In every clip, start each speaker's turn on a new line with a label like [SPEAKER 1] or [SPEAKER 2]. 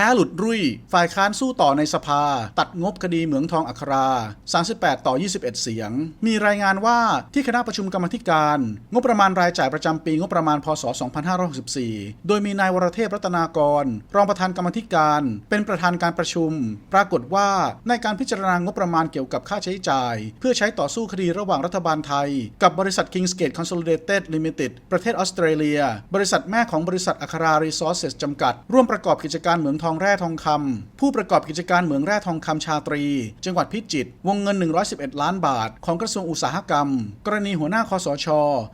[SPEAKER 1] พ้หลุดรุ่ย ฝ่ายค้านสู้ต่อในสภา ตัดงบคดีเหมืองทองอัครา 38 ต่อ 21 เสียง มีรายงานว่าที่คณะประชุมกรรมธิการ งบประมาณรายจ่ายประจำปีงบประมาณพศ 2564 โดยมีนายวรเทพรัตนากร รองประธานกรรมธิการ เป็นประธานการประชุม ปรากฏว่าในการพิจารณางบประมาณเกี่ยวกับค่าใช้จ่าย เพื่อใช้ต่อสู้คดีระหว่างรัฐบาลไทย กับบริษัท Kingsgate Consolidated Limited ประเทศออสเตรเลีย บริษัทแม่ของบริษัทอัครา Resources จำกัด ร่วมประกอบกิจการเหมืองทององแร่ทองคำผู้ประกอบกิจการเหมืองแร่ทองคำชาตรี จังหวัดพิจิตรวงเงิน 111 ล้านบาท ของกระทรวงอุตสาหกรรม กรณีหัวหน้าคอสช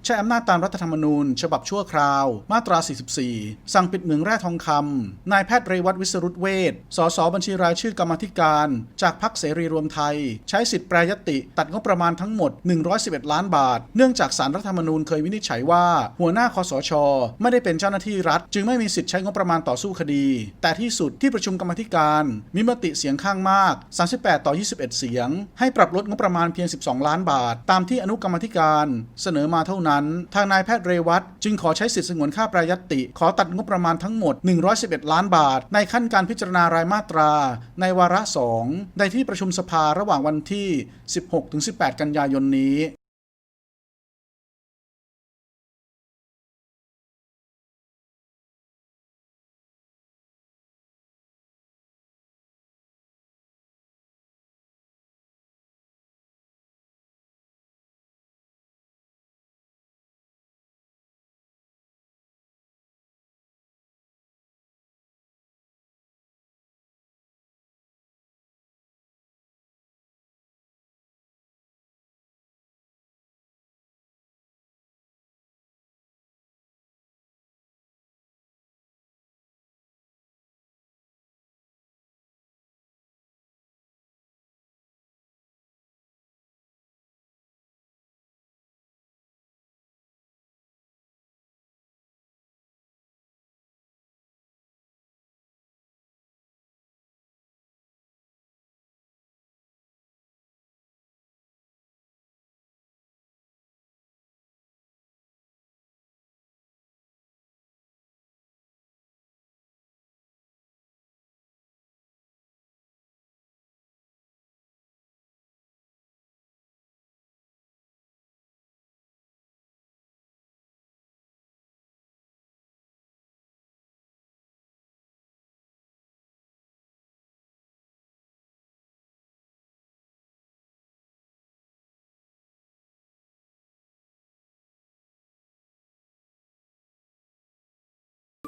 [SPEAKER 1] ใช้อำนาจตามรัฐธรรมนูญ ฉบับชั่วคราว มาตรา 44 สั่งปิดเหมืองแร่ทองคำนายแพทย์เรวัตวิสรุตเวชสสบัญชีรายชื่อกรรมธิการ จากพรรคเสรีรวมไทย ใช้สิทธิแปรยติตัดงบประมาณทั้งหมด 111 ล้านบาท เนื่องจากสารรัฐธรรมนูญเคยวินิจฉัยว่า หัวหน้าคอสช ไม่ได้เป็นเจ้าหน้าที่รัฐ จึงไม่มีสิทธิ์ใช้งบประมาณต่อสู้คดี แต่ที่สุดที่ประชุมกรรมธิการ มีมติเสียงข้างมาก 38 ต่อ 21 เสียง ให้ปรับลดงบประมาณเพียง 12 ล้านบาท ตามที่อนุกรรมธิการ เสนอมาเท่านั้น ทางนายแพทย์เรวัตจึงขอใช้สิทธิสงวนค่าปรยติ ขอตัดงบประมาณทั้งหมด 111 ล้านบาท ในขั้นการพิจารณารายมาตรา ในวาระ 2 ในที่ประชุมสภาระหว่างวันที่ 16-18 กันยายนนี้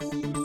[SPEAKER 2] Thank you